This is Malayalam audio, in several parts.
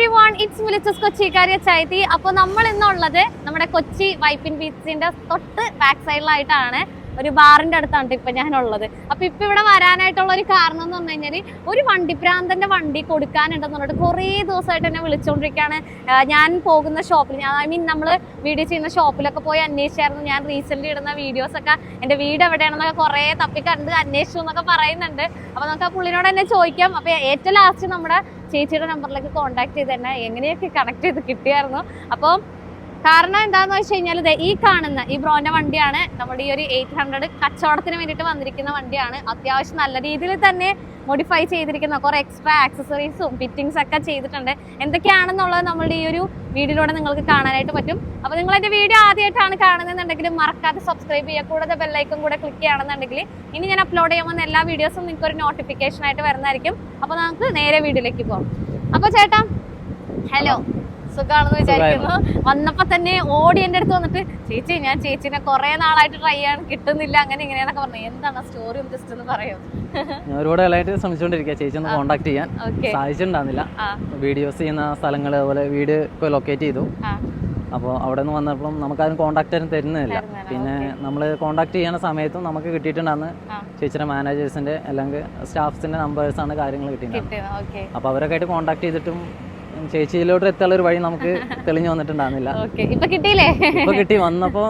എവ്രി വൺ ഇറ്റ്സ് മിലിച്ചസ് കൊച്ചിക്കാരി ചായത്തി അപ്പോൾ നമ്മൾ ഇന്നുള്ളത് നമ്മുടെ കൊച്ചി വൈപ്പിൻ ബീച്ചിന്റെ തൊട്ട് ബാക്ക് സൈഡിലായിട്ടാണ് ഒരു ബാറിന്റെ അടുത്താണ് ഇപ്പൊ ഉള്ളത്. അപ്പൊ ഇപ്പൊ ഇവിടെ വരാനായിട്ടുള്ള ഒരു കാരണം എന്ന് പറഞ്ഞു കഴിഞ്ഞാൽ ഒരു വണ്ടിപ്രാന്തന്റെ വണ്ടി കൊടുക്കാനുണ്ടെന്ന് പറഞ്ഞിട്ട് കുറേ ദിവസമായിട്ട് എന്നെ വിളിച്ചുകൊണ്ടിരിക്കുകയാണ് ഞാൻ പോകുന്ന ഷോപ്പിൽ ഞാൻ ഐ മീൻ നമ്മൾ വീഡിയോ ചെയ്യുന്ന ഷോപ്പിലൊക്കെ പോയി അന്വേഷിച്ചായിരുന്നു. ഞാൻ റീസെന്റ് ഇടുന്ന വീഡിയോസ് ഒക്കെ എന്റെ വീട് എവിടെയാണെന്നൊക്കെ കുറേ തപ്പി കണ്ട് അന്വേഷിച്ചു എന്നൊക്കെ പറയുന്നുണ്ട്. അപ്പൊ നമുക്ക് ആ പുള്ളിനോട് തന്നെ ചോദിക്കാം. അപ്പൊ ഏറ്റവും ലാസ്റ്റ് നമ്മുടെ ചേച്ചിയുടെ നമ്പറിലേക്ക് കോൺടാക്ട് ചെയ്ത് തന്നെ എങ്ങനെയൊക്കെ കണക്ട് ചെയ്ത് കിട്ടിയായിരുന്നു. അപ്പോൾ കാരണം എന്താന്ന് വെച്ച് കഴിഞ്ഞാൽ ഈ കാണുന്ന ഈ ബ്രോന്റെ വണ്ടിയാണ് നമ്മുടെ ഈ ഒരു എയ്റ്റ് ഹൺഡ്രഡ് കച്ചവടത്തിന് വേണ്ടിയിട്ട് വന്നിരിക്കുന്ന വണ്ടിയാണ്. അത്യാവശ്യം നല്ല രീതിയിൽ തന്നെ മോഡിഫൈ ചെയ്തിരിക്കുന്ന കുറെ എക്സ്ട്രാ ആക്സസറീസും ഫിറ്റിംഗ്സ് ഒക്കെ ചെയ്തിട്ടുണ്ട്. എന്തൊക്കെയാണെന്നുള്ളത് നമ്മുടെ ഈ ഒരു വീഡിയോയിലൂടെ നിങ്ങൾക്ക് കാണാനായിട്ട് പറ്റും. അപ്പോൾ നിങ്ങൾ എന്റെ വീഡിയോ ആദ്യമായിട്ടാണ് കാണുന്നതെന്നുണ്ടെങ്കിൽ മറക്കാതെ സബ്സ്ക്രൈബ് ചെയ്യുക. കൂടാതെ ബെല്ലൈക്കും കൂടെ ക്ലിക്ക് ചെയ്യുകയാണെന്നുണ്ടെങ്കിൽ ഇനി ഞാൻ അപ്ലോഡ് ചെയ്യുമ്പോൾ എല്ലാ വീഡിയോസും നിങ്ങൾക്ക് ഒരു നോട്ടിഫിക്കേഷൻ ആയിട്ട് വരുന്നതായിരിക്കും. അപ്പോൾ നമുക്ക് നേരെ വീഡിയോയിലേക്ക് പോകാം. അപ്പോൾ ചേട്ടാ ഹലോ സുഖാണെന്ന് വിചാരിക്കുന്നു. വന്നപ്പോ തന്നെ ഓടി എന്റെ അടുത്ത് വന്നിട്ട് ചേച്ചി ഞാൻ ചേച്ചിനെ കുറെ നാളായിട്ട് ട്രൈ ചെയ്യാൻ കിട്ടുന്നില്ല അങ്ങനെ ഇങ്ങനെയാണൊക്കെ പറഞ്ഞു. എന്താണ് സ്റ്റോറി ജസ്റ്റ് ഒന്ന് പറയൂ. ഞാൻ ഒരുപാട് കാലമായിട്ട് ശ്രമിച്ചുകൊണ്ടിരിക്കുക ചേച്ചി ഒന്ന് കോൺടാക്ട് ചെയ്യാൻ. സാധിച്ചിട്ടുണ്ടാവുന്നില്ല സാധിച്ചിട്ടുണ്ടായിരുന്നില്ല. വീഡിയോസ് ചെയ്യുന്ന സ്ഥലങ്ങൾ അതുപോലെ വീട് ഇപ്പൊ ലൊക്കേറ്റ് ചെയ്തു. അപ്പോൾ അവിടെ നിന്ന് വന്നപ്പോൾ നമുക്ക് അതിന് കോൺടാക്റ്റ് ആരും തരുന്നില്ല. പിന്നെ നമ്മൾ കോൺടാക്ട് ചെയ്യുന്ന സമയത്തും നമുക്ക് കിട്ടിയിട്ടുണ്ടാകുന്ന. ചേച്ചിയുടെ മാനേജേഴ്സിന്റെ അല്ലെങ്കിൽ സ്റ്റാഫ്സിന്റെ നമ്പേഴ്സാണ് കാര്യങ്ങൾ കിട്ടിയിട്ടുണ്ട് അപ്പൊ അപ്പോൾ അവരൊക്കെ ആയിട്ട് കോൺടാക്ട് ചെയ്തിട്ടും ചേച്ചിയിലോട്ട് എത്താനുള്ള ഒരു വഴി നമുക്ക് തെളിഞ്ഞു വന്നിട്ടുണ്ടായിരുന്നില്ല. ഇപ്പൊ കിട്ടിയില്ലേ? കിട്ടി. വന്നപ്പോ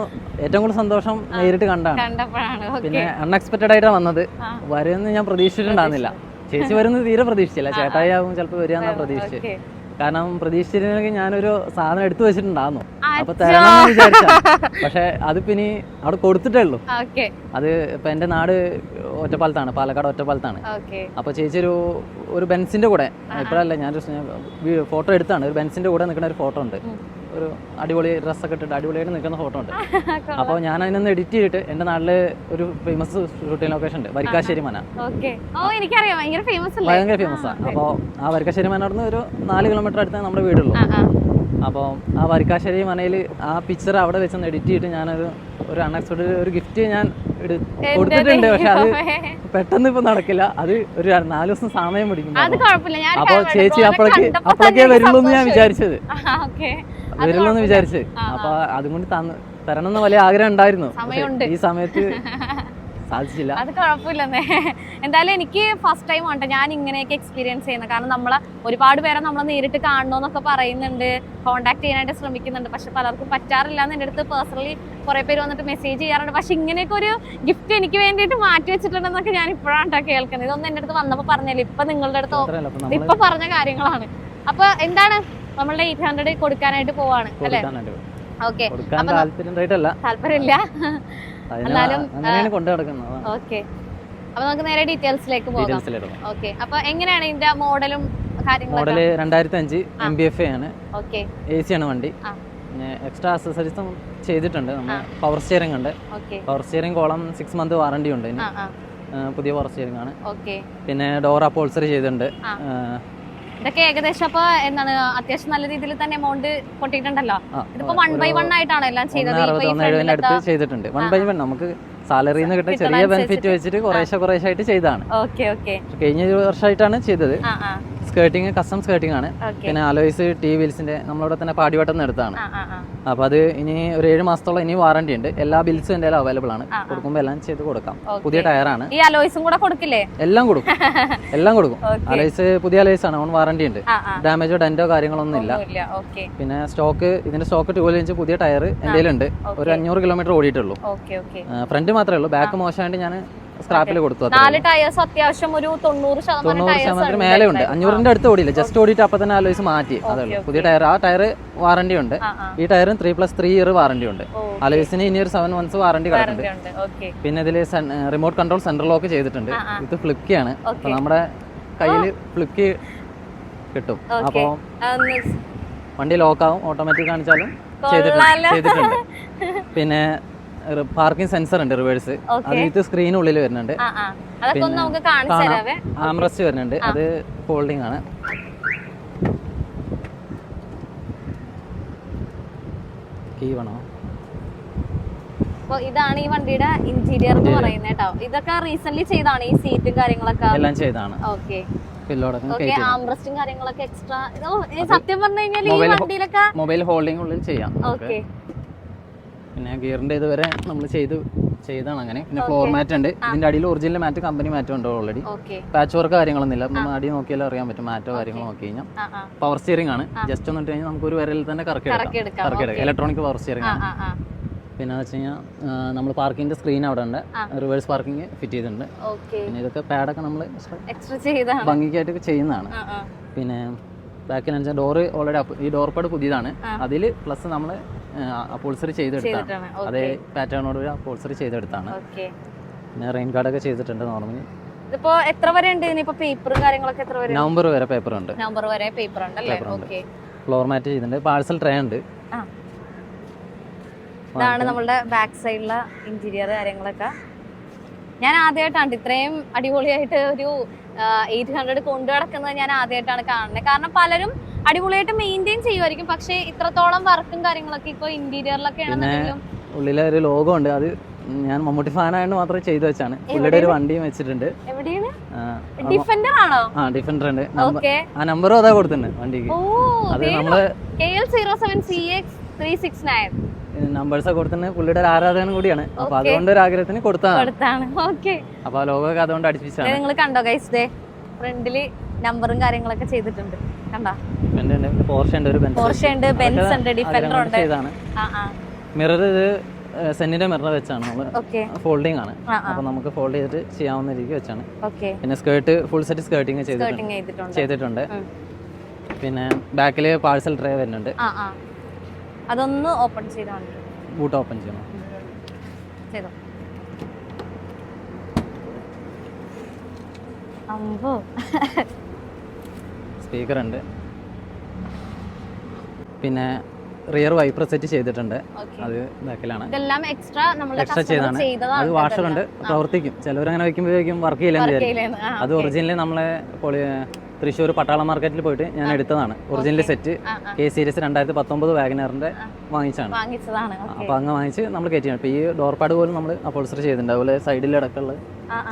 ഏറ്റവും കൂടുതൽ സന്തോഷം നേരിട്ട് കണ്ടാണ്. പിന്നെ അൺഎക്സ്പെക്ടഡ് ആയിട്ടാണ് വന്നത്. വരുമെന്ന് ഞാൻ പ്രതീക്ഷിച്ചിട്ടുണ്ടായിരുന്നില്ല. ചേച്ചി വരുന്നത് തീരെ പ്രതീക്ഷിച്ചില്ല. ചേട്ടായി ആകും ചിലപ്പോൾ വരിക എന്നാ ഓക്കെ. കാരണം പ്രതീക്ഷിച്ചിരുന്നെങ്കിൽ ഞാനൊരു സാധനം എടുത്തു വെച്ചിട്ടുണ്ടായിരുന്നു. അപ്പൊ. തരണം വിചാരിച്ച. പക്ഷെ അതിപ്പോ ഇനി അവിടെ കൊടുത്തിട്ടേ ഉള്ളൂ. അത് ഇപ്പൊ എന്റെ നാട് ഒറ്റപ്പാലത്താണ് പാലക്കാട് ഒറ്റപ്പാലത്താണ്. അപ്പൊ ചേച്ചി ഒരു ഒരു ബെൻസിന്റെ കൂടെ ഇപ്പോഴല്ല ഞാനൊരു ഫോട്ടോ എടുത്താണ്. ഒരു ബെൻസിന്റെ കൂടെ നിൽക്കുന്ന ഒരു ഫോട്ടോ ഉണ്ട്. ഒരു അടിപൊളി ഡ്രസ്സൊക്കെ ഇട്ടിട്ട് അടിപൊളിയായിട്ട് നിൽക്കുന്ന ഫോട്ടോ ഉണ്ട്. അപ്പോൾ ഞാൻ അതിനൊന്ന് എഡിറ്റ് ചെയ്തിട്ട് എന്റെ നാട്ടിൽ ഒരു ഫേമസ് ഷൂട്ടിംഗ് ലൊക്കേഷൻ ഉണ്ട് വരിക്കാശ്ശേരി മന. ഭയങ്കര ഫേമസ് ആണ് അപ്പോൾ ആ. വരിക്കാശ്ശേരി മന അവിടുന്ന് ഒരു നാല് കിലോമീറ്റർ അടുത്ത് നമ്മുടെ വീടുള്ളൂ. അപ്പോൾ ആ. വരിക്കാശ്ശേരി മനയിൽ ആ പിക്ചർ അവിടെ വെച്ചൊന്ന് എഡിറ്റ് ചെയ്തിട്ട് ഞാനൊരു ഒരു അൺഎക്സ്പെക്ടഡ് ഒരു ഗിഫ്റ്റ് ഞാൻ കൊടുത്തിട്ടുണ്ട്. പക്ഷെ അത് പെട്ടെന്ന് ഇപ്പൊ നടക്കില്ല. അത് ഒരു നാല് ദിവസം സമയം പിടിക്കും അപ്പൊ. ചേച്ചി അപ്പോഴേക്ക് അപ്പോഴേക്കേ വരുള്ളൂ എന്ന് ഞാൻ വിചാരിച്ചത്. വരുള്ളൂ എന്ന് വിചാരിച്ചത്. അപ്പൊ അതും കൊണ്ട് തരണം എന്ന് വലിയ ആഗ്രഹം ഉണ്ടായിരുന്നു. ഈ സമയത്ത് സാധിച്ചില്ല. അത് കുഴപ്പമില്ലെന്നേ. എന്തായാലും എനിക്ക് ഫസ്റ്റ് ടൈം ആണ് ഞാൻ ഇങ്ങനെയൊക്കെ എക്സ്പീരിയൻസ് ചെയ്യുന്നത്. കാരണം നമ്മളെ ഒരുപാട് പേരെ നമ്മൾ നേരിട്ട് കാണണമെന്നൊക്കെ പറയുന്നുണ്ട്. കോൺടാക്ട് ചെയ്യാനായിട്ട് ശ്രമിക്കുന്നുണ്ട്. പക്ഷെ പലർക്കും പറ്റാറില്ല എന്ന് എന്റെ അടുത്ത് പേഴ്സണലി കുറേ പേര് വന്നിട്ട് മെസ്സേജ് ചെയ്യാറുണ്ട്. പക്ഷെ ഇങ്ങനെയൊക്കെ ഒരു ഗിഫ്റ്റ് എനിക്ക് വേണ്ടിയിട്ട് മാറ്റി വെച്ചിട്ടുണ്ടെന്നൊക്കെ ഞാൻ ഇപ്പോഴാണ് കേട്ടോ കേൾക്കുന്നത്. ഇതൊന്നും എന്റെ അടുത്ത് വന്നപ്പോൾ പറഞ്ഞില്ല? ഇപ്പം നിങ്ങളുടെ അടുത്ത്? ഇപ്പം പറഞ്ഞ കാര്യങ്ങളാണ്. അപ്പോൾ എന്താണ്? നമ്മളുടെ എയ്റ്റ് ഹൺഡ്രഡ് കൊടുക്കാനായിട്ട് പോവാണ് അല്ലേ? ഓക്കെ താല്പര്യം താല്പര്യമില്ല. എന്നാലും, ഓക്കെ. അപ്പൊ നമുക്ക് നേരെ ഡീറ്റെയിൽസിലേക്ക് പോകാം. ഓക്കെ. അപ്പൊ എങ്ങനെയാണ് ഇതിന്റെ മോഡലും മോഡൽ രണ്ടായിരത്തി അഞ്ച് എം ബി എഫ് ആണ്. എ സി ആണ് വണ്ടി. എക്സ്ട്രാ അക്സസറീസും ചെയ്തിട്ടുണ്ട്. നമ്മൾ പവർ സ്റ്റിയറിംഗ് ഉണ്ട്. Power steering column six month warranty ഉണ്ട് പുതിയ പവർ സ്റ്റിയറിംഗ് ആണ്. പിന്നെ ഡോർ അപ്പോൾസറി ചെയ്തിട്ടുണ്ട്. ഇതൊക്കെ ഏകദേശം അപ്പൊ എന്താണ് അത്യാവശ്യം നല്ല രീതിയിൽ തന്നെ എമൗണ്ട് പൊട്ടിയിട്ടുണ്ടല്ലോ. ഇതിപ്പോ വൺ ബൈ വൺ ആയിട്ടാണ് എല്ലാം ചെയ്തത്? ചെയ്തിട്ടുണ്ട്. വൺ ബൈ വൺ നമുക്ക് സാലറിയിൽ നിന്ന് കിട്ടുന്ന ചെറിയ ബെനിഫിറ്റ് വെച്ചിട്ട് കുറേശ്ശെ കുറേശ്ശെ ആയിട്ട് ചെയ്തതാണ്. Okay okay. കഴിഞ്ഞ വർഷമായിട്ടാണ് ചെയ്തത്. ആ ആ. സ്കേർട്ടിങ് കസ്റ്റം സ്കേർട്ടിംഗ് ആണ്. പിന്നെ അലോയ്സ് ടി വീൽസിന്റെ നമ്മളോട് തന്നെ പാടിവട്ടം നിന്ന് എടുത്താണ് അപ്പൊ അത് ഇനി ഒരു ഏഴ് മാസത്തോളം ഇനി വാറണ്ടി ഉണ്ട്. എല്ലാ ബിൽസും എന്റെ അവൈലബിൾ ആണ്. കൊടുക്കുമ്പോൾ എല്ലാം ചെയ്ത് കൊടുക്കാം. പുതിയ ടയറാണ്. ഈ അലോയ്സും കൂടെ കൊടുക്കില്ലേ? എല്ലാം കൊടുക്കും. എല്ലാം കൊടുക്കും. അലോയ്സ് പുതിയ അലോയ്സ് ആണ്. ഓൺ വാറണ്ടി ഉണ്ട്. ഡാമേജോ ഡെന്റോ കാര്യങ്ങളൊന്നും ഇല്ല പിന്നെ സ്റ്റോക്ക് ഇതിന്റെ സ്റ്റോക്ക് ടു ഇഞ്ച് പുതിയ ടയർ എന്തെങ്കിലും ഉണ്ട് ഒരു അഞ്ഞൂറ് കിലോമീറ്റർ ഓടിയിട്ടുള്ളൂ. ഫ്രണ്ട് മാത്രമേ ഉള്ളൂ. ബാക്ക് മോശമായിട്ട് ഞാൻ സ്ക്രാപ്പിൽ കൊടുത്തു നാല് ടയേഴ്സ് അത്യാവശ്യം ഒരു തൊണ്ണൂറ് ശതമാനം മേലെ ഉണ്ട്. അഞ്ഞൂറിന്റെ അടുത്ത് ഓടിയില്ല. ജസ്റ്റ് ഓടിയിട്ട് അപ്പൊ തന്നെ അലോയ്സ് മാറ്റി. അതേ ഉള്ളൂ. പുതിയ ടയർ ആ ടയർ വാറണ്ടി ഉണ്ട്. ഈ ടയറും three plus three year warranty ഉണ്ട്. അലോയ്സിന് ഇനി ഒരു സെവൻ മന്ത്സ് വാറണ്ടി കിടക്കുന്നുണ്ട്. ഓക്കെ പിന്നെ ഇതിൽ റിമോട്ട് കൺട്രോൾ സെന്റർ ലോക്ക് ചെയ്തിട്ടുണ്ട്. ഇത്. അപ്പൊ നമ്മുടെ കയ്യിൽ ഫ്ലിക്ക് കിട്ടും. അപ്പൊ അപ്പോൾ വണ്ടി ലോക്കാവും ഓട്ടോമാറ്റിക് കാണിച്ചാലും ചെയ്തിട്ടുണ്ട്. പിന്നെ പാർക്കിംഗ് സെൻസർ ഉണ്ട് റിവേഴ്സ് അതിനകത്ത് അത് ഇത് സ്ക്രീനുള്ളിൽ വരുന്നുണ്ട്. ആംറസ്റ്റ് വരുന്നുണ്ട്. അത് ഫോൾഡിംഗ് ആണ്. കീ വേണോ? അപ്പൊ ഇതാണ് ഈ വണ്ടിയുടെ ഇന്റീരിയർ എന്ന് പറയുന്നത് കേട്ടോ. ഇതൊക്കെ റീസെന്റ് ചെയ്താണ് ഈ സീറ്റും കാര്യങ്ങളൊക്കെ. എല്ലാം ചെയ്താണ് ഓക്കെ ആംബ്രസ്റ്റും കാര്യങ്ങളൊക്കെ എക്സ്ട്രാ സത്യം പറഞ്ഞു കഴിഞ്ഞാൽ ഈ വണ്ടിയിലൊക്കെ മൊബൈൽ ഹോൾഡിംഗ് ഉള്ളിൽ ചെയ്യാം. ഓക്കെ പിന്നെ ഗിയറിന്റെ ഇതുവരെ നമ്മൾ ചെയ്ത് ചെയ്താണ് അങ്ങനെ. പിന്നെ ഫ്ലോർ മാറ്റ് ഉണ്ട്. ഇതിന്റെ അടിയിൽ ഒറിജിനൽ മാറ്റ് കമ്പനി മാറ്റം ഉണ്ടോ ഓൾറെഡി പാച്ച് വർക്ക് കാര്യങ്ങളൊന്നും ഇല്ല നമ്മൾ അടി നോക്കിയാലും അറിയാൻ പറ്റും. മാറ്റോ കാര്യങ്ങളോ നോക്കി കഴിഞ്ഞാൽ പവർ സ്റ്റിയറിംഗ് ആണ്. ജസ്റ്റ് ഒന്ന് ഇട്ട് കഴിഞ്ഞാൽ നമുക്ക് ഒരു വിരലിൽ തന്നെ കറക്കി കറക്കി എടുക്കാം. എടുക്കാം. കറക്കി എടുക്കാം ഇലക്ട്രോണിക് പവർ സ്റ്റിയറിംഗ് ആണ്. പിന്നെ വെച്ച് കഴിഞ്ഞാൽ നമ്മൾ പാർക്കിംഗിന്റെ സ്ക്രീൻ അവിടെ ഉണ്ട്. റിവേഴ്സ് പാർക്കിംഗ് ഫിറ്റ് ചെയ്തിട്ടുണ്ട്. പിന്നെ ഇതൊക്കെ പാഡൊക്കെ നമ്മൾ ഭംഗിക്കായിട്ട് ചെയ്യുന്നതാണ്. പിന്നെ ബാക്കിൽ ഡോറ് ഓൾറെഡി ഈ ഡോർ പാഡ് പുതിയതാണ്. അതിൽ പ്ലസ് നമ്മൾ അപ്പോൾസറി ചെയ്തെടുത്താണ്. അതേ പാറ്റേണോട് പാറ്റേണോട് അപ്പോൾസറി ചെയ്തെടുത്താണ്. പിന്നെ റെയിൻ കാർഡൊക്കെ ചെയ്തിട്ടുണ്ട് നോർമലി ഇതിപ്പോ എത്ര വരെ ഉണ്ട്? ഇനിയിപ്പോ പേപ്പറും കാര്യങ്ങളൊക്കെ എത്ര വരെ നവംബർ വരെ പേപ്പർ ഉണ്ട്. നവംബർ വരെ പേപ്പർ ഉണ്ട് അല്ലേ? ഓക്കേ ഫ്ലോർ മാറ്റ് ചെയ്തിട്ടുണ്ട്. പാഴ്സൽ ട്രേ ഉണ്ട്. ഇതാണ് നമ്മളുടെ ബാക്ക് സൈഡിലെ ഇന്റീരിയർ കാര്യങ്ങളൊക്കെ. ഞാൻ ആദ്യമായിട്ടാണ്. ഇത്രയും അടിപൊളിയായിട്ട് ഒരു എയ്റ്റ് ഹൺഡ്രഡ് കൊണ്ടു നടക്കുന്നത് ഞാൻ ആദ്യമായിട്ടാണ് കാണുന്നത്. കാരണം പലരും അടിപൊളിയായിട്ട് മെയിന്റെയിൻ ചെയ്യുമായിരിക്കും പക്ഷേ ഇത്രത്തോളം വർക്കും കാര്യങ്ങളൊക്കെ ഇപ്പോൾ ഇന്റീരിയറിലൊക്കെ ആണെന്നുണ്ടെങ്കിലും ഉള്ളിലെ ഒരു ലോഗോ ഉണ്ട് അത് ഞാൻ മമ്മൂട്ടി ഫാനായതുകൊണ്ട് മാത്രമേ ചെയ്തു വെച്ചാണ്. പുള്ളിയുടെ ഒരു വണ്ടിയും വെച്ചിട്ടുണ്ട്. ഡിഫൻഡർ ആണോ? ആ ഡിഫൻഡർ ഉണ്ട്. ആ നമ്പറും അതാ കൊടുത്തിട്ടുണ്ട് വണ്ടിക്ക്. അത് നമ്മൾ നമ്പേഴ്സ് കൊടുത്തിട്ടുണ്ട് പുള്ളിയുടെ ഒരു ആരാധകനും കൂടിയാണ്. അപ്പൊ അതുകൊണ്ട് ഒരു ആഗ്രഹത്തിന് കൊടുത്താണ്. അപ്പൊ ആ ലോഗോ ഒക്കെ അതുകൊണ്ട് അടിപ്പിച്ചാണ്. നിങ്ങൾ കണ്ടോ ഗൈസ് ഫ്രണ്ടിൽ നമ്പറും കാര്യങ്ങളൊക്കെ ചെയ്തിട്ടുണ്ട്. കണ്ടോ? പിന്നെ ഉണ്ട് പോർഷ ഉണ്ട്. ഒരു ബെൻസ് ഉണ്ട് ബെൻസ് ഉണ്ട്. ഡിഫൻഡർ ഉണ്ട് മിറർ ഇത് സെന്നിന്റെ മിറർ വെച്ചാണ് നമ്മൾ ഫോൾഡിംഗ് ആണ്. അപ്പൊ നമുക്ക് ഫോൾഡ് ചെയ്തിട്ട് ചെയ്യാവുന്ന രീതിക്ക് വെച്ചാണ്. പിന്നെ സ്കേർട്ട് ഫുൾ സെറ്റ് സ്കേർട്ടിങ് ചെയ്തിട്ടുണ്ട്. പിന്നെ ബാക്കിൽ പാഴ്സൽ ട്രേ വരുന്നുണ്ട്. അതൊന്ന് ഓപ്പൺ ചെയ്താൽ ബൂട്ട് ഓപ്പൺ ചെയ്യണം. ചെയ്തോ. സ്പീക്കർ ഉണ്ട്. പിന്നെ റിയർ വൈപ്പർ സെറ്റ് ചെയ്തിട്ടുണ്ട്. അത് ബാക്കിലാണ് ഇതെല്ലാം എക്സ്ട്രാ നമ്മൾ എക്സ്ട്രാ ചെയ്താണ്. അത് വാഷർ ഉണ്ട്. പ്രവർത്തിക്കും. ചിലവർ അങ്ങനെ വെക്കുമ്പോഴേക്കും വർക്ക് ചെയ്യില്ലെന്ന്. അത് ഒറിജിനലി നമ്മളെ തൃശ്ശൂർ പട്ടാള മാർക്കറ്റിൽ പോയിട്ട് ഞാൻ എടുത്തതാണ്. ഒറിജിനൽ സെറ്റ് കെ സീരീസ് രണ്ടായിരത്തി പത്തൊമ്പത് വാഗനറിന്റെ വാങ്ങിച്ചാണ് അപ്പൊ അങ്ങ് വാങ്ങിച്ച് നമ്മൾ കയറ്റിയാണ്. ഇപ്പൊ ഈ ഡോർപാട് പോലും നമ്മൾ അപ്പോൾ ചെയ്തിട്ടുണ്ട്. അതുപോലെ സൈഡിൽ അടക്കമുള്ള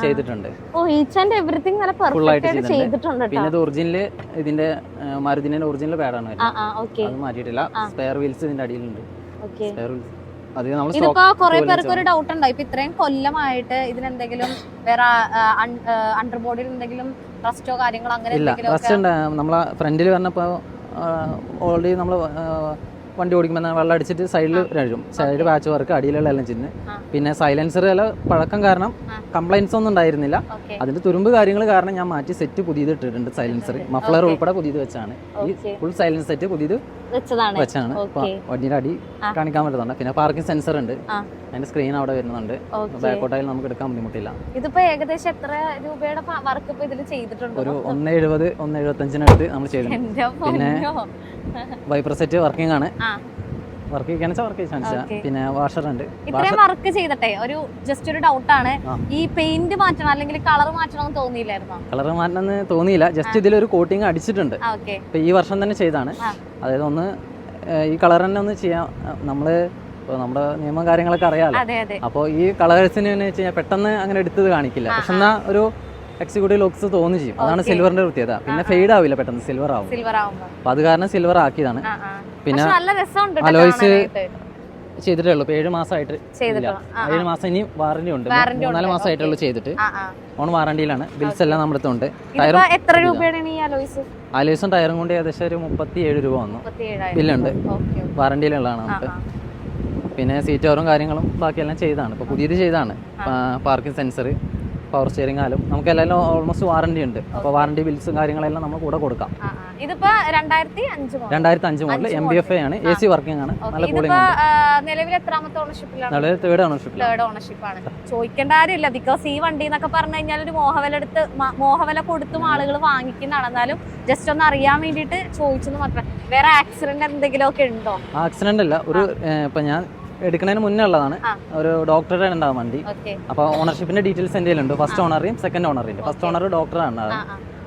ചെയ്തിട്ടുണ്ട്. ഓ ഈച്ച് ആൻഡ് എവറിത്തിങ് നല്ല പെർഫെക്റ്റ് ചെയ്തിട്ടുണ്ട്. പിന്നെ ഇത് ഒറിജിനൽ ഇതിന്റെ മരുതിന്റെ ഒറിജിനൽ പാഡാണ് അത് മാറ്റിയിട്ടില്ല. സ്പെയർ വീൽസ് ഇതിന്റെ അടിയിലുണ്ട്. സ്പെയർ വീൽസ് അത് നമ്മൾ ഇതിപ്പോ കുറെ പേർക്ക് ഒരു ഡൗട്ട് ഉണ്ടോ ഇപ്പൊ ഇത്രയും കൊല്ലമായിട്ട് ഇതിനെന്തെങ്കിലും വേറെ അണ്ടർ ബോഡിയിൽ എന്തെങ്കിലും റസ്റ്റോ കാര്യങ്ങളോ അങ്ങനെ നമ്മളെ ഫ്രണ്ടിൽ വന്നപ്പോൾ ഓൾറെഡി നമ്മൾ വണ്ടി ഓടിക്കുമ്പോൾ വെള്ളം അടിച്ചിട്ട് സൈഡിൽ രഴും. സൈഡിൽ പാച്ച് വർക്ക് അടിയിലുള്ള എല്ലാം ചിന്ന് പിന്നെ സൈലൻസർ എല്ലാം പഴക്കം കാരണം. കംപ്ലൈൻസ് ഒന്നും ഉണ്ടായിരുന്നില്ല. അതിന്റെ തുരുമ്പ് കാര്യങ്ങൾ കാരണം ഞാൻ മാറ്റി സെറ്റ് പുതിയത് ഇട്ടിട്ടുണ്ട് സൈലൻസർ മഫ്ലർ ഉൾപ്പെടെ പുതിയത് വെച്ചാണ്. ഈ ഫുൾ സൈലൻസ് സെറ്റ് പുതിയത് വെച്ചതാണ്. വെച്ചാണ്. വണ്ടിയുടെ അടി കാണിക്കാൻ പറ്റുന്നുണ്ട്. പിന്നെ പാർക്കിംഗ് സെൻസർ ഉണ്ട്. അതിന്റെ സ്ക്രീൻ അവിടെ വരുന്നുണ്ട്. ബാക്കോട്ടായാലും നമുക്ക് എടുക്കാൻ ബുദ്ധിമുട്ടില്ല. ഇതിപ്പോ ഏകദേശം എത്ര രൂപയുടെ വർക്ക് ഇപ്പൊ ഇതിൽ ചെയ്തിട്ടുണ്ട്? ഒരു ഒന്ന് എഴുപത് ഒന്ന് എഴുപത്തഞ്ചിനടുത്ത് നമ്മൾ ചെയ്തിട്ടുണ്ട്. പിന്നെ. വൈപ്പർ സെറ്റ് വർക്കിംഗ് ആണ്. വർക്ക് വെച്ചാൽ വർക്ക് ചെയ്യാൻ പിന്നെ വാഷർ ഉണ്ട്. ഇത്രയും വർക്ക് ചെയ്തിട്ടെ ഒരു ജസ്റ്റ് ഒരു ഡൗട്ട് ആണ്. ഈ പെയിന്റ് മാറ്റണം അല്ലെങ്കിൽ കളർ മാറ്റണം എന്ന് തോന്നിയില്ലായിരുന്നോ? കളർ മാറ്റണമെന്ന് തോന്നിയില്ല. ജസ്റ്റ് ഇതിലൊരു കോട്ടിങ് അടിച്ചിട്ടുണ്ട്. ആ ഇപ്പൊ ഈ വർഷം തന്നെ ചെയ്താണ്. അതായത് ഒന്ന് ഈ കളർ തന്നെ ഒന്ന് ചെയ്യാം നമ്മൾ ഇപ്പോൾ നമ്മുടെ നിയമം കാര്യങ്ങളൊക്കെ അറിയാമല്ലോ അപ്പോൾ ഈ കളേഴ്സിന് എന്ന് വെച്ച് കഴിഞ്ഞാൽ പെട്ടെന്ന് അങ്ങനെ എടുത്തത് കാണിക്കില്ല. പക്ഷെ എന്നാൽ ഒരു എക്സിക്യൂട്ടീവ് ലോക്സ് തോന്നി ചെയ്യും. അതാണ് സിൽവറിന്റെ പ്രത്യേകത പിന്നെ ഫെയ്ഡ് ആവില്ല പെട്ടെന്ന് സിൽവർ ആവും. അപ്പൊ അത് കാരണം സിൽവർ ആക്കിയതാണ്. പിന്നെ അലോയ്സ്. ചെയ്തിട്ടേ ഉള്ളൂ ഏഴ് മാസമായിട്ട് ഏഴ് മാസം ഇനി വാറന്റി ഉണ്ട്. മൂന്നാൽ. മാസമായിട്ടുള്ളൂ ചെയ്തിട്ട്. ഓൺ വാറണ്ടിയിലാണ്. ബിൽസ് എല്ലാം നമ്മുടെ അടുത്തുണ്ട്. ടയറും എത്ര രൂപയാണ് അലോയ്സ്? ടയറും കൊണ്ട് ഏകദേശം ഒരു മുപ്പത്തി ഏഴ് രൂപ വന്നു. ബില്ലുണ്ട് വാറന്റിയിലുള്ളതാണ് വാറണ്ടിയിലുള്ളതാണ് നമുക്ക്. പിന്നെ സീറ്റ് കവറും കാര്യങ്ങളും ബാക്കിയെല്ലാം ചെയ്താണ് ഇപ്പോൾ പുതിയത് ചെയ്താണ് പാർക്കിംഗ് സെൻസർ പവർ സ്റ്റിയറിംഗ് ആലും നമുക്ക് എല്ലാം ഓൾമോസ്റ്റ് വാറണ്ടി ഉണ്ട്. അപ്പോൾ വാറണ്ടി ബിൽസും കാര്യങ്ങളെല്ലാം നമ്മൾ കൂടെ കൊടുക്കാം. ഇതിപ്പോ രണ്ടായിരത്തി അഞ്ച് മോഡൽ എം ബി എഫ് ആണ്. എ സി വർക്കിംഗ് ആണ്. നല്ല കൂളിംഗ് നിലവിൽ എത്രാമത്തെ ഓണർഷിപ്പിലാണ് തേർഡ് ഓണർഷിപ്പിൽ തേർഡ് ഓണർഷിപ്പ് ആണ്. ചോദിക്കേണ്ട കാര്യമില്ല. ബിക്കോസ് ഈ വണ്ടി എന്നൊക്കെ പറഞ്ഞു കഴിഞ്ഞാൽ ഒരു മോഹവല എടുത്ത് മോഹവല കൊടുത്തും ആളുകൾ വാങ്ങിക്കുന്നതാണ്. എന്നാലും ജസ്റ്റ് ഒന്ന് അറിയാൻ വേണ്ടിയിട്ട് ചോദിച്ചെന്ന് മാത്രം. വേറെ ആക്സിഡന്റ് എന്തെങ്കിലും ഒക്കെ ഉണ്ടോ ആക്സിഡന്റ് അല്ല. ഒരു ഇപ്പൊ ഞാൻ എടുക്കുന്നതിന് മുന്നേ ഉള്ളതാണ്. ഒരു ഡോക്ടറുടെ ഉണ്ടാവും വണ്ടി അപ്പൊ ഓണർഷിപ്പിന്റെ ഡീറ്റെയിൽസ് എന്റെ ഉണ്ട്. ഫസ്റ്റ് ഓണറേയും സെക്കൻഡ് ഓണറിയും ഫസ്റ്റ് ഓണർ ഡോക്ടറാണ്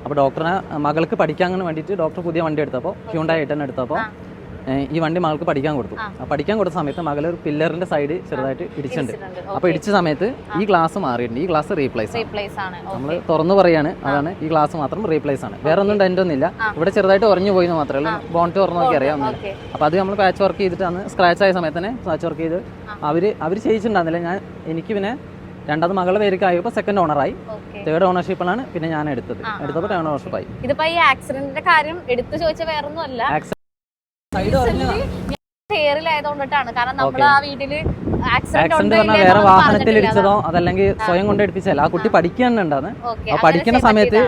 അപ്പൊ ഡോക്ടറിനെ മകൾക്ക് പഠിക്കാൻ വേണ്ടിയിട്ട് ഡോക്ടർ പുതിയ വണ്ടി എടുത്തപ്പോൾ ഹ്യൂണ്ടായി ഐട്ടൻ എടുത്തപ്പോൾ ഈ വണ്ടി മകൾക്ക് പഠിക്കാൻ കൊടുത്തു. പഠിക്കാൻ കൊടുത്ത സമയത്ത് മകൾ ഒരു പില്ലറിന്റെ സൈഡ് ചെറുതായിട്ട് ഇടിച്ചിട്ടുണ്ട്. അപ്പൊ അപ്പോൾ ഇടിച്ച സമയത്ത് ഈ ഗ്ലാസ് മാറിയിട്ടുണ്ട്. ഈ ഗ്ലാസ് റീപ്ലേസ് ആണ്. നമ്മൾ തുറന്നു പറയാണ് അതാണ് ഈ ഗ്ലാസ് മാത്രം റീപ്ലേസ് ആണ്. വേറെ ഒന്നും ഡെന്റ് ഒന്നുമില്ല. ഇവിടെ ചെറുതായിട്ട് ഉറഞ്ഞു പോയി എന്ന് മാത്രമേ ഉള്ളൂ. ബോണ്ട് തുറന്നു നോക്കി അറിയാം അപ്പൊ അപ്പോൾ അത് നമ്മൾ പാച്ച് വർക്ക് ചെയ്തിട്ടാണ് അന്ന് സ്ക്രാച്ച് ആയ സമയത്ത് തന്നെ പാച്ച് വർക്ക് ചെയ്ത് അവർ അവർ ചെയ്യിച്ചിട്ടുണ്ടായിരുന്നില്ല. ഞാൻ എനിക്ക് പിന്നെ രണ്ടാമത് മകളുടെ പേർക്ക് ആയപ്പോൾ സെക്കൻഡ് ഓണറായി ആയി. തേർഡ് ഓണർഷിപ്പിലാണ് പിന്നെ ഞാൻ എടുത്തത്. എടുത്തപ്പോൾ തേർഡ് ഓണർഷിപ്പായി ഇതിപ്പോ ഈ ആക്സിഡന്റിന്റെ കാര്യം എടുത്തു ചോദിച്ച വേറൊന്നും അല്ല സൈഡ് തേറിലായതുകൊണ്ടിട്ടാണ്. കാരണം നമ്മൾ ആ വീട്ടിൽ ആക്സിഡന്റ് ആക്സിഡന്റ് പറഞ്ഞാൽ വേറെ വാഹനത്തിൽ ഇടിച്ചതോ അതല്ലെങ്കിൽ സ്വയം കൊണ്ട് എടുപ്പിച്ചല്ല ആ കുട്ടി പഠിക്കാനുണ്ടാന്ന് ആ പഠിക്കുന്ന സമയത്ത്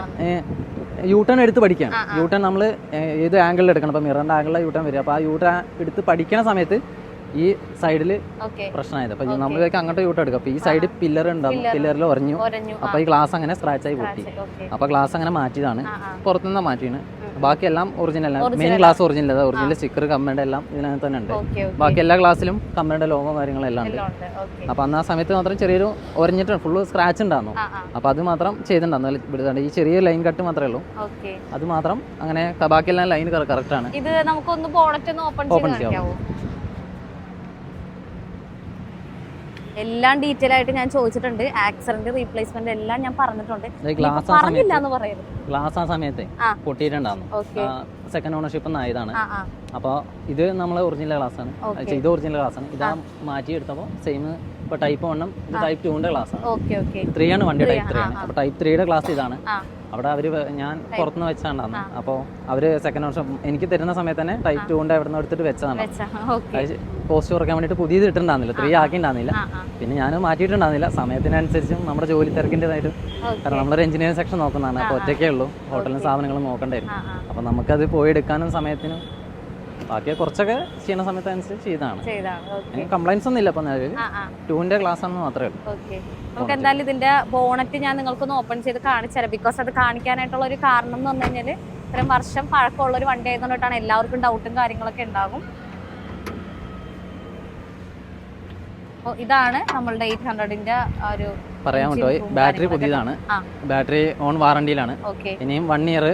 യൂട്ടേൺ ടേൺ എടുത്ത് പഠിക്കുകയാണ്. യൂട്ടേൺ ടേൺ നമ്മൾ ഏത് ആംഗിളിൽ എടുക്കണം? അപ്പൊ മിറന്റെ ആംഗിളിൽ യൂട്ടേൺ ടേൺ വരിക. അപ്പൊ ആ യൂട്ടേൺ ടേൺ എടുത്ത് പഠിക്കുന്ന സമയത്ത് ഈ സൈഡിൽ ഓക്കെ പ്രശ്നമായത്. അപ്പൊ നമ്മൾക്ക് അങ്ങോട്ട് യൂട്ടേൺ ടേൺ എടുക്കും അപ്പൊ ഈ സൈഡ് പില്ലർ ഉണ്ടാവും പില്ലറിൽ ഉറഞ്ഞു. അപ്പൊ ഈ ഗ്ലാസ് അങ്ങനെ സ്ക്രാച്ച് ആയി പൊട്ടി. അപ്പൊ ഗ്ലാസ് അങ്ങനെ മാറ്റിയതാണ്. പുറത്തുനിന്ന് മാറ്റിയാണ്. ബാക്കി എല്ലാം ഒറിജിനൽ മെയിൻ ഗ്ലാസ് ഒറിജിനൽ അതാ ഒറിജിനൽ സ്റ്റിക്കർ കമ്മേണ്ട എല്ലാം ഇതിനകത്ത് തന്നെ ഉണ്ട്. ബാക്കി എല്ലാ ഗ്ലാസ്സിലും കമ്മേണ്ട ലോഗോ കാര്യങ്ങളെല്ലാം ഉണ്ട്. അപ്പോൾ അന്ന് ആ സമയത്ത് മാത്രം ചെറിയൊരു ഒരഞ്ഞിട്ട് ഫുള്ള് സ്ക്രാച്ച് ഉണ്ടായിരുന്നു. അപ്പോൾ അത് മാത്രം ചെയ്തിട്ടുണ്ടായിരുന്നു. ഇവിടുത്തെ ഈ ചെറിയ ലൈൻ കട്ട് മാത്രമേ ഉള്ളൂ. അത് മാത്രം അങ്ങനെ ബാക്കിയെല്ലാം ലൈൻ കറക്റ്റ് ആണ്. ഇത് നമുക്കൊന്ന് ഓപ്പൺ ചെയ്യാം. എല്ലാം ഡീറ്റെയിൽ ആയിട്ട് ഞാൻ ചോദിച്ചിട്ടുണ്ട്. ആക്സിഡന്റ് റീപ്ലേസ്മെന്റ് എല്ലാം ഞാൻ പറഞ്ഞിട്ടുണ്ട്. പറഞ്ഞില്ല സമയത്ത് എന്ന് പറയരുത്. ഗ്ലാസ് ആ സമയത്ത്. പൊട്ടിയിട്ടുണ്ടായിരുന്നു. സെക്കൻഡ് ഓണർഷിപ്പ് ആയതാണ്. അപ്പോൾ ഇത് നമ്മൾ ഒറിജിനൽ ഗ്ലാസ് ആണ്. ഇത് ഒറിജിനൽ ഗ്ലാസ് ആണ്. ഇതാ മാറ്റി എടുത്തപ്പോൾ സെയിം ഇപ്പൊ ടൈപ്പ് വണ്ണം ഇത് ടൈപ്പ് ടൂന്റെ ഗ്ലാസ് ആണ്. ത്രീ ആണ് വണ്ടി ടൈപ്പ് ത്രീ ആണ്. അപ്പൊ ടൈപ്പ് ത്രീയുടെ ഗ്ലാസ് ഇതാണ്. അവിടെ അവർ ഞാൻ പുറത്തുനിന്ന് വെച്ചാണ്ടായിരുന്നു അപ്പോൾ അവർ സെക്കൻഡ് വർഷം എനിക്ക് തരുന്ന സമയത്ത് തന്നെ ടൈപ്പ് ടുവിന്റെ അവിടെ നിന്ന് എടുത്തിട്ട് വെച്ചതാണ് പോസ്റ്റ് കുറയ്ക്കാൻ കോസ്റ്റ് കുറയ്ക്കാൻ വേണ്ടിയിട്ട് പുതിയത് ഇട്ടിട്ടുണ്ടായിരുന്നില്ല. ത്രീ ആക്കിയിട്ടുണ്ടായിരുന്നില്ല. പിന്നെ ഞാൻ മാറ്റിയിട്ടുണ്ടായിരുന്നില്ല. സമയത്തിനനുസരിച്ചും നമ്മുടെ ജോലി തിരക്കിന്റെതായിട്ടും. കാരണം നമ്മളൊരു എഞ്ചിനീയറിംഗ് സെക്ഷൻ നോക്കുന്നതാണ്. അപ്പോൾ ഒറ്റയ്ക്കേ ഉള്ളൂ. ഹോട്ടലിന് സാധനങ്ങളും നോക്കണ്ടായിരുന്നു വരും. ആ അപ്പോൾ നമുക്കത് പോയി എടുക്കാനും സമയത്തിനും ബാക്കി കുറച്ചൊക്കെ ചെയ്യുന്ന സമയത്ത് അനുസരിച്ച് ചെയ്താണ് കംപ്ലൈൻസ് ഒന്നും ഇല്ല അപ്പോൾ നിലവിൽ. ടൂവിന്റെ ക്ലാസ് ആണെന്ന് മാത്രമേ ഉള്ളൂ. നമുക്ക് എന്തായാലും ഇതിന്റെ ബോണറ്റ് ഞാൻ നിങ്ങൾക്കൊന്ന് ഓപ്പൺ ചെയ്ത് കാണിച്ചു ബിക്കോസ് അത് കാണിക്കാനായിട്ടുള്ള ഒരു കാരണം എന്ന് പറഞ്ഞു കഴിഞ്ഞാൽ ഇത്രയും വർഷം പഴക്കമുള്ള ഒരു വണ്ടി ആയതുകൊണ്ടിട്ടാണ് എല്ലാവർക്കും ഡൗട്ടും കാര്യങ്ങളൊക്കെ ഉണ്ടാകും. അപ്പോൾ ഇതാണ് നമ്മളുടെ എയ്റ്റ് ഹൺഡ്രഡിന്റെ ഒരു പറയാൻ പറ്റുമോ? ബാറ്ററി പുതിയതാണ്. ബാറ്ററി ഓൺ വാറണ്ടിയിലാണ് ഇനിയും വൺ ഇയർ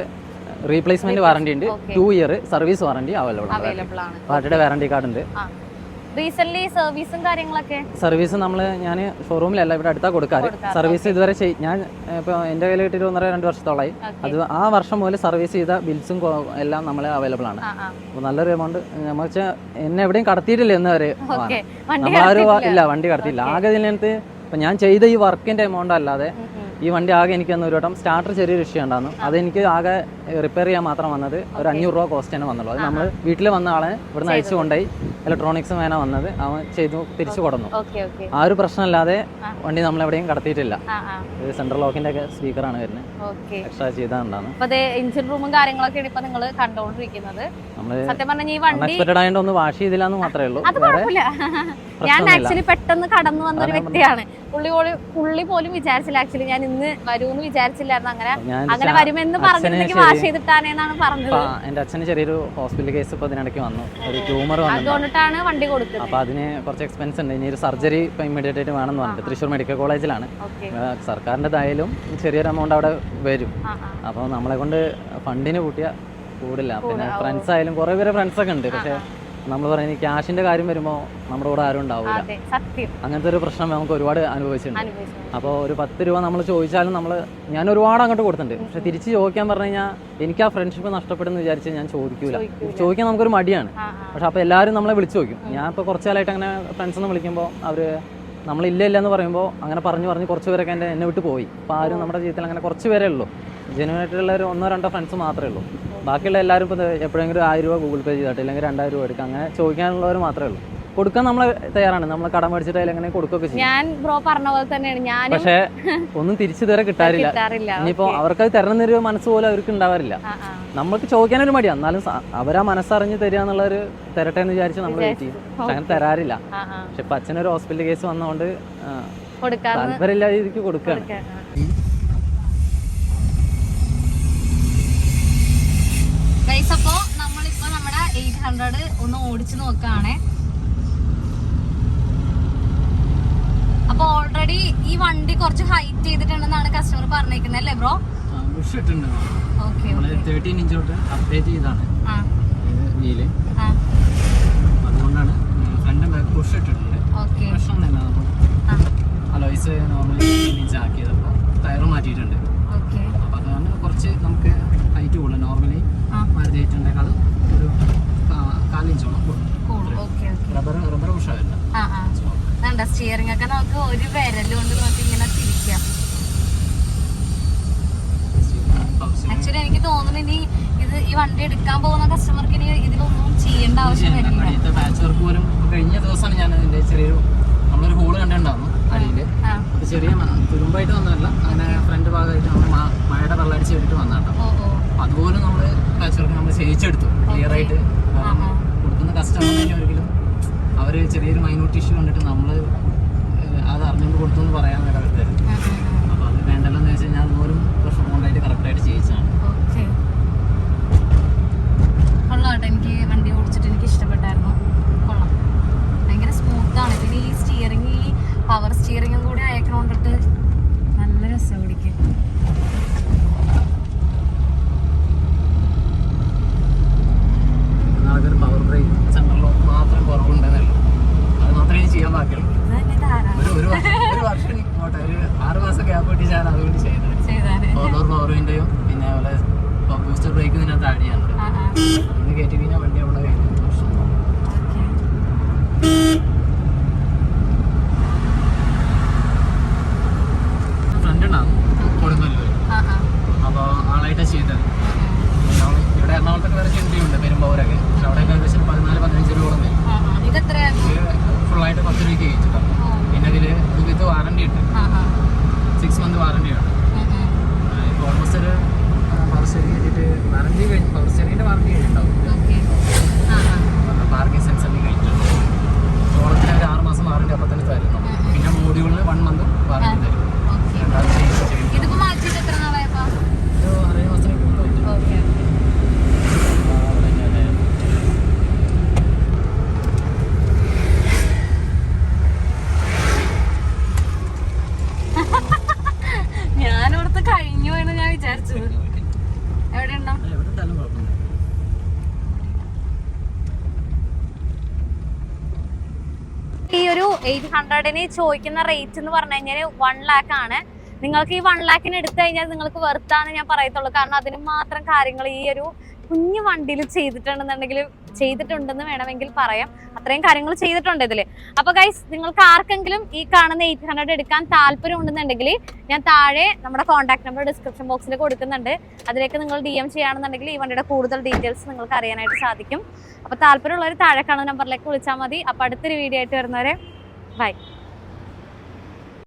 റീപ്ലേസ്മെന്റ് വാറണ്ടി ഉണ്ട്. Two year service warranty available ആണ്. പാർട്ടിയുടെ വാറന്റി വാറണ്ടി കാർഡ് ഉണ്ട്. റീസെന്റ് സർവീസും കാര്യങ്ങളൊക്കെ? സർവീസ് നമ്മൾ ഞാൻ ഷോറൂമിലല്ല ഇവിടെ അടുത്താ കൊടുക്കാറ്. സർവീസ് ഇതുവരെ ഞാൻ ഇപ്പോൾ എന്റെ കയ്യിൽ കിട്ടിയിട്ട് ഒന്നര രണ്ട് വർഷത്തോളായി. അത് ആ വർഷം മുതൽ സർവീസ് ചെയ്ത ബിൽസും എല്ലാം നമ്മൾ അവൈലബിൾ ആണ്. അപ്പോൾ നല്ലൊരു എമൗണ്ട് നമ്മൾ വെച്ചാൽ എന്നെ എവിടെയും കടത്തിയിട്ടില്ല ഇന്ന് വരെ നമ്മളാരും ഇല്ല വണ്ടി കടത്തിയില്ല. ആകെ ഇതിനകത്ത് ഇപ്പം ഞാൻ ചെയ്ത ഈ വർക്കിന്റെ എമൗണ്ട് അല്ലാതെ. ഈ വണ്ടി ആകെ എനിക്ക് അന്ന് ഒരു വട്ടം സ്റ്റാർട്ടർ ചെറിയൊരു ഇഷ്യൂ ഉണ്ടായിരുന്നു. അതെനിക്ക് ആകെ റിപ്പയർ ചെയ്യാൻ മാത്രം വന്നത് ഒരു അഞ്ഞൂറ് രൂപ കോസ്റ്റ് തന്നെ വന്നുള്ളൂ. അത് നമ്മൾ വീട്ടിൽ വന്ന ആളെ ഇവിടുന്ന് അയച്ചു കൊണ്ടായി ഇലക്ട്രോണിക്സ് വേന വന്നത് അവൻ ചെയ്തു തിരിച്ചു കൊടുന്നു ആ ഒരു പ്രശ്നമില്ലാതെ വണ്ടി നമ്മൾ എവിടെയും കടത്തിയിട്ടില്ല. ഇത് സെൻട്രൽ ലോക്കിന്റെ ഒക്കെ സ്പീക്കറാണ് വരുന്നത്. എക്സ്ട്രാ അതെ എഞ്ചിൻ റൂമും കാര്യങ്ങളൊക്കെ ഇപ്പൊ നിങ്ങൾ സത്യം പറഞ്ഞാൽ ഈ വണ്ടി ഒന്ന് വാഷ് ചെയ്തില്ല എന്ന് മാത്രമേ ഉള്ളൂ. ഞാൻ ആക്ച്വലി പെട്ടെന്ന് കടന്നു വന്ന ഒരു വ്യക്തിയാണ്. പുള്ളി പോലും പുള്ളി പോലും വിചാരിച്ചില്ല. ആക്ച്വലി ഞാൻ ഇന്ന് വരൂന്ന് വിചാരിച്ചില്ലായിരുന്നു. അങ്ങനെ അങ്ങനെ വരുമെന്ന് പറഞ്ഞിട്ട് പറഞ്ഞിട്ടുണ്ടെങ്കിൽ ചെയ്തിട്ടാണേ വാഷ് ചെയ്തിട്ടാണെന്നാണ് പറഞ്ഞത്. എന്റെ അച്ഛന് ചെറിയൊരു ഹോസ്പിറ്റൽ കേസ് ഇപ്പൊ ഇതിനിടയ്ക്ക് വന്നു. ഒരു ട്യൂമർ അതുകൊണ്ടിട്ടാണ് വണ്ടി കൊടുത്തത്. അപ്പൊ അതിന് കുറച്ച് എക്സ്പെൻസ് ഉണ്ട്. ഇനി ഒരു സർജറി ഇപ്പൊ ഇമ്മീഡിയറ്റ് ആയിട്ട് വേണമെന്ന് പറഞ്ഞിട്ട് തൃശ്ശൂർ മെഡിക്കൽ കോളേജിലാണ് സർക്കാരിന്റെ ആ, ചെറിയൊരു എമൗണ്ട് അവിടെ വരും. അപ്പോൾ നമ്മളെ കൊണ്ട് ഫണ്ടിന് കൂട്ടിയ കൂടില്ല. പിന്നെ ഫ്രണ്ട്സ് ആയാലും കുറേ പേര് ഫ്രണ്ട്സ് ഒക്കെ ഉണ്ട്. പക്ഷേ നമ്മൾ പറയുന്നത് ക്യാഷിന്റെ കാര്യം വരുമ്പോൾ നമ്മുടെ കൂടെ ആരും ഉണ്ടാവില്ല അങ്ങനത്തെ ഒരു പ്രശ്നം നമുക്ക് ഒരുപാട് അനുഭവിച്ചിട്ടുണ്ട്. അനുഭവിച്ചു അപ്പോൾ ഒരു പത്ത് രൂപ നമ്മൾ ചോദിച്ചാലും നമ്മൾ ഞാൻ ഒരുപാട് അങ്ങോട്ട് കൊടുത്തിട്ടുണ്ട്. പക്ഷെ തിരിച്ച് ചോദിക്കാൻ പറഞ്ഞു കഴിഞ്ഞാൽ എനിക്ക് ആ ഫ്രണ്ട്ഷിപ്പ് നഷ്ടപ്പെടുന്നു വിചാരിച്ച് ഞാൻ ചോദിക്കൂല. ചോദിക്കാൻ നമുക്കൊരു മടിയാണ്. പക്ഷെ അപ്പോൾ എല്ലാവരും നമ്മളെ വിളിച്ചു നോക്കും ഞാൻ ഇപ്പോൾ കുറച്ച് കാലമായിട്ട് അങ്ങനെ ഫ്രണ്ട്സ് ഒന്ന് വിളിക്കുമ്പോൾ അവർ നമ്മളില്ല ഇല്ല എന്ന് പറയുമ്പോൾ അങ്ങനെ പറഞ്ഞു പറഞ്ഞ് കുറച്ച് പേരൊക്കെ എന്റെ എന്നെ വിട്ട് പോയി. അപ്പോൾ ആരും നമ്മുടെ ജീവിതത്തിൽ അങ്ങനെ കുറച്ച് പേരേ ഉള്ളൂ. ജെനുവനായിട്ടുള്ള ഒരു ഒന്നോ രണ്ടോ ഫ്രണ്ട്സ് മാത്രമേ ഉള്ളൂ. ബാക്കിയുള്ള എല്ലാവരും ഇപ്പോൾ എപ്പോഴെങ്കിലും ആയിരം രൂപ ഗൂഗിൾ പേ ചെയ്തിട്ട് അല്ലെങ്കിൽ രണ്ടായിരം രൂപ എടുക്കുക. അങ്ങനെ ചോദിക്കാനുള്ളവർ മാത്രമേ ഉള്ളൂ. കൊടുക്കാൻ നമ്മൾ തയ്യാറാണ്. നമ്മൾ കടം മേടിച്ചിട്ട് എങ്ങനെ കൊടുക്കുകയൊക്കെ ചെയ്യും. ഞാൻ ബ്രോ പറഞ്ഞ പോലെ തന്നെയാണ് ഞാനും പക്ഷേ ഒന്നും തിരിച്ചു തരാൻ കിട്ടാറില്ല. ഇനിയിപ്പോ അവർക്ക് അത് തരണം തരണമെന്നൊരു മനസ്സ് പോലും അവർക്ക് ഉണ്ടാവാറില്ല. നമ്മൾക്ക് ചോദിക്കാൻ ഒരു ചോദിക്കാനൊരു മടിയാണ് എന്നാലും അവരാ മനസ്സറിഞ്ഞ് തരിക എന്നുള്ളൊരു തരട്ടെ എന്ന് വിചാരിച്ച് നമ്മൾ വെയിറ്റ് ചെയ്യും. അങ്ങനെ തരാറില്ല. പക്ഷെ ഇപ്പൊ അച്ഛനൊരു ഹോസ്പിറ്റൽ കേസ് വന്നതുകൊണ്ട് താല്പര്യമില്ലാതെ രീതിക്ക് കൊടുക്കുകയാണ് കൊടുക്കാൻ, ആ. ഗൈസ് അപ്പോ നമ്മളിപ്പോ നമ്മുടെ എയ്റ്റ് ഹൺഡ്രഡ് ഒന്ന് ഓടിച്ചു നോക്കുകയാണേ അപ്പൊ ഓൾറെഡി ഈ വണ്ടി കുറച്ച് ഹൈറ്റ് ചെയ്തിട്ടുണ്ടെന്നാണ് കസ്റ്റമർ പറഞ്ഞേക്കുന്നത് അല്ലേ ബ്രോ ബുഷ് മാറ്റിയിട്ടുണ്ട്. അപ്പോൾ കുറച്ച് നമുക്ക് നോർമലി ഒരു റബ്ബർ റബ്ബർ ബുഷായില്ല വേണ്ട സ്റ്റിയറിംഗ് ഒക്കെ നമുക്ക് ഒരു വിരലുകൊണ്ട് നമുക്ക് ഇങ്ങനെ തിരിക്കാം. ആക്ച്വലി എനിക്ക് തോന്നുന്നു ഇനി ഇത് ഈ വണ്ടി എടുക്കാൻ പോകുന്ന കസ്റ്റമർക്ക് ഇനി ഇതിലൊന്നും ചെയ്യേണ്ട ആവശ്യം വരില്ല. അടിയത്തെ പാച്ച് വർക്ക് പോലും കഴിഞ്ഞ ദിവസമാണ് ഞാൻ ചെറിയൊരു നമ്മളൊരു ഹോൾ കണ്ടിട്ടുണ്ടായിരുന്നു അടിയിൽ. ചെറിയ തുരുമ്പായിട്ട് വന്നതല്ല അങ്ങനെ ഫ്രണ്ട് ഭാഗമായിട്ട് നമ്മൾ മഴയുടെ വെള്ളടിച്ച് വേണ്ടിട്ട് വന്നാട്ടോ അപ്പൊ അതുപോലും നമ്മൾ പാച്ച് വർക്ക് നമ്മൾ ചെയ്യിച്ചെടുത്തു. ക്ലിയർ ആയിട്ട്. കൊടുക്കുന്ന കസ്റ്റമറിനെ ഒരിക്കലും അവർ ചെറിയൊരു മൈന്യൂട്ട് ഇഷ്യൂ കണ്ടിട്ട് നമ്മൾ അത് അറിഞ്ഞുകൊണ്ട് കൊടുത്തു എന്ന് പറയാൻ വേണ്ട വരുത്തരുത് ഉം, ഉം, ഉം. അപ്പോൾ അത് വേണ്ടല്ലോ എന്ന് വെച്ചാൽ ഞാൻ അതുപോലും പ്രഷർ കൊണ്ടായിട്ട് കറക്റ്റായിട്ട് ചെയ്യിച്ചാണ് ഓക്കേ. കൊള്ളാം കേട്ടോ എനിക്ക് വണ്ടി ഓടിച്ചിട്ട് എനിക്ക് ഇഷ്ടപ്പെട്ടായിരുന്നു കൊള്ളാം ഭയങ്കര സ്മൂത്താണ് പിന്നെ ഈ സ്റ്റിയറിംഗ് ഈ പവർ സ്റ്റിയറിംഗും കൂടി അയക്കണോണ്ടിട്ട് നല്ല രസം ഓടിക്കാൻ ആൾക്കൊരു പവർ ബ്രേക്ക് സെൻട്രൽ ലോക്ക് മാത്രം കുറവുണ്ടെന്നുള്ളൂ അത് മാത്രമേ എനിക്ക് ചെയ്യാൻ ബാക്കിയുള്ളൂ ഇത് തന്നെ ധാരാളം ഒരു ഒരു വർഷം ഒരു വർഷം എനിക്ക് പോട്ടെ ഒരു ആറ് മാസം ഗ്യാപ്പ് കിട്ടി ഞാൻ അതുകൊണ്ട് ചെയ്തത് ചെയ്താൽ ഓർഡർ പവറിന്റെയും പിന്നെ അതുപോലെ ബൂസ്റ്റർ ബ്രേക്ക് ഇതിനകത്ത് ആഡ് ചെയ്യാനുണ്ട് ആ ആ ഇന്ന് കയറ്റി കഴിഞ്ഞാൽ വണ്ടി അവിടെ കഴിഞ്ഞു വർഷം ഓക്കേ. ഫ്രണ്ട് ഉണ്ടാകും കൊടുങ്ങല്ലൂർ ആ ആ അപ്പോൾ ആളായിട്ടാണ് ചെയ്തത് ഉം, ഉം. നമ്മൾ ഇവിടെ എറണാകുളത്തൊക്കെ വേറെ ചെയ്തിട്ടുണ്ട് പെരുമ്പാവൂരൊക്കെ പക്ഷെ അവിടെയൊക്കെ ഏകദേശം പതിനാല് പതിനഞ്ച് രൂപയോളം വരും ആ ആ ഇതെത്രയായിരുന്നു ഇത് ഫുള്ളായിട്ട് പത്ത് രൂപയ്ക്ക് കഴിച്ചിട്ടാണ് ഓ. പിന്നെ ഇതിൽ വിത്ത് വാറണ്ടി ഉണ്ട് ആ ആ സിക്സ് മന്ത് വാറണ്ടി ഉണ്ട് ഉം, ഉം. ഇപ്പോൾ ഓൾമോസ്റ്റ് ഒരു പവർ സ്റ്റിയറിംഗ് കഴിഞ്ഞിട്ട് വാറണ്ടി കഴിഞ്ഞ് പവർ സ്റ്റിയറിംഗിന്റെ വാറണ്ടി കഴിഞ്ഞിട്ടുണ്ടാവും ഓക്കേ. ആ ആ പാർക്കിംഗ് സെൻസറിന് കഴിഞ്ഞിട്ടുണ്ട് ഓണത്തിന് ഒരു ആറ് മാസം വാറണ്ടി അപ്പം തന്നെ തരുന്നു പിന്നെ മോഡ്യൂളിന് വൺ മന്ത് വാറണ്ടി തരും ഓക്കേ. രണ്ടാമത് ചെയ്ത് ചെയ്യും ഇതിപ്പോ മാറ്റിയിട്ട് എത്ര നാളായപ്പോ ഒരു അറുപത് മാസത്തിനൊക്കെ പറ്റും ഓക്കെ ഞാനോടത്ത് കഴിഞ്ഞു എന്ന് ഞാൻ വിചാരിച്ചത് എവിടെ ഉണ്ടോ എവിടെ ഇട്ടാലും കുഴപ്പമില്ല ഈ ഒരു എയ്റ്റ് ഹൺഡ്രഡിന് ചോദിക്കുന്ന റേറ്റ് എന്ന് പറഞ്ഞു കഴിഞ്ഞാൽ വൺ ലാക്ക് ആണ്. നിങ്ങൾക്ക് ഈ വൺ ലാക്കിന് എടുത്തു കഴിഞ്ഞാൽ നിങ്ങൾക്ക് വെറുത്താന്ന് ഞാൻ പറയത്തുള്ളൂ. കാരണം അതിന് മാത്രം കാര്യങ്ങൾ ഈ ഒരു കുഞ്ഞു വണ്ടിയിൽ ചെയ്തിട്ടുണ്ടെന്നുണ്ടെങ്കിൽ ചെയ്തിട്ടുണ്ടെന്ന് വേണമെങ്കിൽ പറയാം. അത്രയും കാര്യങ്ങൾ ചെയ്തിട്ടുണ്ട് ഇതിൽ അപ്പൊ ഗൈസ് നിങ്ങൾക്ക് ആർക്കെങ്കിലും ഈ കാണുന്ന എയ്റ്റ് ഹൺഡ്രഡ് എടുക്കാൻ താല്പര്യം ഉണ്ടെന്നുണ്ടെങ്കിൽ ഞാൻ താഴെ നമ്മുടെ കോൺടാക്ട് നമ്പർ ഡിസ്ക്രിപ്ഷൻ ബോക്സിൽ കൊടുക്കുന്നുണ്ട്. അതിലേക്ക് നിങ്ങൾ ഡി എം ചെയ്യുകയാണെന്നുണ്ടെങ്കിൽ ഈ വണ്ടിയുടെ കൂടുതൽ ഡീറ്റെയിൽസ് നിങ്ങൾക്ക് അറിയാനായിട്ട് സാധിക്കും. അപ്പൊ താല്പര്യമുള്ളവർ താഴെ കാണുന്ന നമ്പറിലേക്ക് വിളിച്ചാൽ മതി. അപ്പൊ അടുത്തൊരു വീഡിയോ ആയിട്ട് വരുന്നവരെ ബൈ